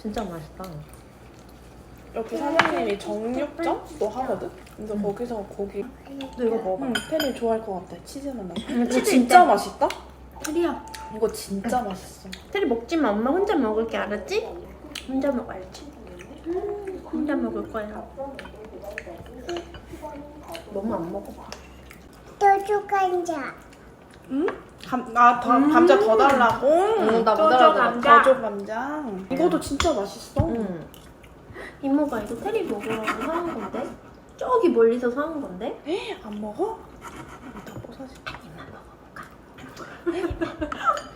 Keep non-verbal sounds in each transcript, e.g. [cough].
진짜 맛있다. 여기 사장님이 정육점도 하거든? 그래서 거기서 고기 너 이거 먹어봐. 응, 팬이 좋아할 것 같아 치즈는 나 이거 치즈 진짜 있대. 맛있다? 테리야. 이거 진짜 맛있어 테리 먹지 마. 엄마 혼자 먹을 게 알았지? 혼자 먹어야지. 음, 혼자 먹을 거야. 너무 안 먹어. 또주 감자. 응? 감, 아, 다, 감자 더 달라고? 응, 나못 쪼쪼 알아들었어. 감자. 더줘 감자 이것도 진짜 맛있어 응. 이모가 이거 테리 먹으라고 사온 건데? 저기 멀리서 사온 건데? 안 먹어? 이따 뽀사줄게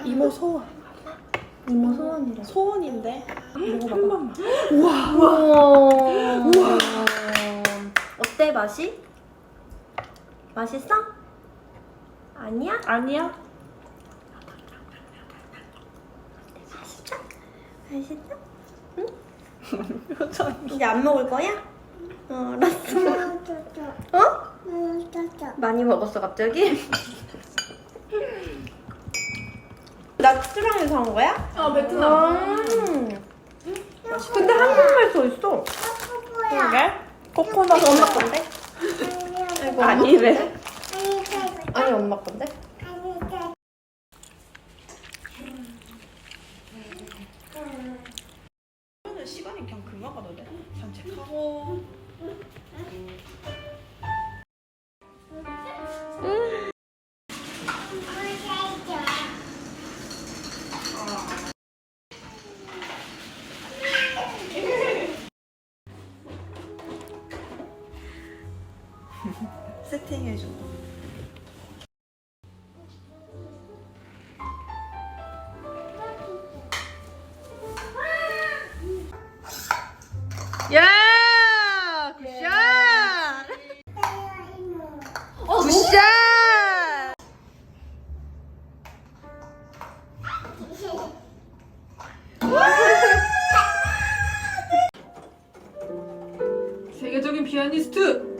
이모 소원 이모 소원이래. 소원인데 먹어봐. 한 번만 우와. 우와. 어때 맛이? 맛있어? 아니야? 아니야? 맛있어? 맛있어? [laughs] 표정 이제 안 먹을 거야? 어, 알았어. 어? 많이 먹었어 갑자기? [laughs] 나 츠랑에서 사온 거야? 아 음. 근데 한국말 써 있어. 그러게 코코넛 엄마 건데? 아니래. 건데? 아니 엄마 건데? 시간이 그냥 금방 가던데 산책하고. 세팅해준 야! 굿샷! 굿샷! 세계적인 피아니스트